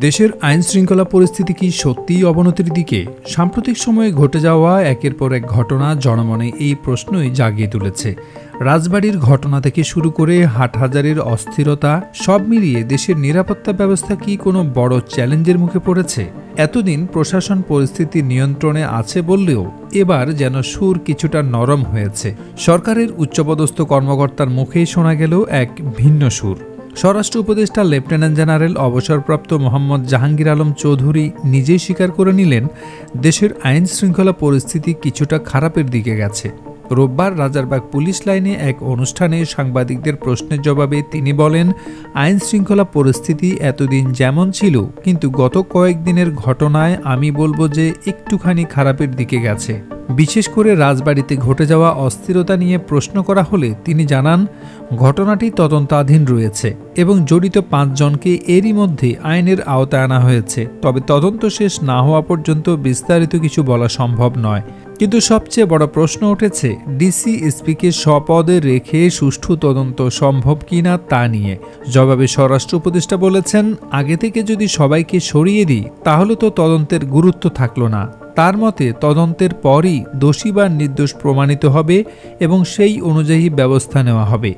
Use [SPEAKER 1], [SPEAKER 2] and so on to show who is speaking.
[SPEAKER 1] দেশের আইন শৃঙ্খলা পরিস্থিতি কি সত্যিই অবনতির দিকে? সাম্প্রতিক সময়ে ঘটে যাওয়া একের পর এক ঘটনা জনমনে এই প্রশ্নই জাগিয়ে তুলেছে। রাজবাড়ির ঘটনা থেকে শুরু করে হাটহাজারির অস্থিরতা, সব মিলিয়ে দেশের নিরাপত্তা ব্যবস্থা কি কোনো বড় চ্যালেঞ্জের মুখে পড়েছে? এতদিন প্রশাসন পরিস্থিতি নিয়ন্ত্রণে আছে বললেও এবার যেন সুর কিছুটা নরম হয়েছে। সরকারের উচ্চপদস্থ কর্মকর্তার মুখেই শোনা গেল এক ভিন্ন সুর। স্বরাষ্ট্র উপদেষ্টা লেফটেন্যান্ট জেনারেল অবসরপ্রাপ্ত মোহাম্মদ জাহাঙ্গীর আলম চৌধুরী নিজেই স্বীকার করে নিলেন, দেশের আইন শৃঙ্খলা পরিস্থিতি কিছুটা খারাপের দিকে গেছে। রোববার রাজারবাগ পুলিশ লাইনে এক অনুষ্ঠানে সাংবাদিকদের প্রশ্নের জবাবে তিনি বলেন, আইন শৃঙ্খলা পরিস্থিতি এতদিন যেমন ছিল, কিন্তু গত কয়েকদিনের ঘটনায় আমি বলব যে একটুখানি খারাপের দিকে গেছে। বিশেষ করে রাজবাড়িতে ঘটে যাওয়া অস্থিরতা নিয়ে প্রশ্ন করা হলে তিনি জানান, ঘটনাটি তদন্তাধীন রয়েছে এবং জড়িত পাঁচজনকে এরই মধ্যে আইনের আওতায় আনা হয়েছে। তবে তদন্ত শেষ না হওয়া পর্যন্ত বিস্তারিত কিছু বলা সম্ভব নয়। কিন্তু সবচেয়ে বড় প্রশ্ন উঠেছে ডিসি এসপিকে স্বপদে রেখে সুষ্ঠু তদন্ত সম্ভব কিনা তা নিয়ে। জবাবে স্বরাষ্ট্র উপদেষ্টা বলেছেন, আগে থেকে যদি সবাইকে সরিয়ে দিই, তাহলে তো তদন্তের গুরুত্ব থাকল না। তার মতে, তদন্তের পরই দোষী বা নির্দোষ প্রমাণিত হবে এবং সেই অনুযায়ী ব্যবস্থা নেওয়া হবে।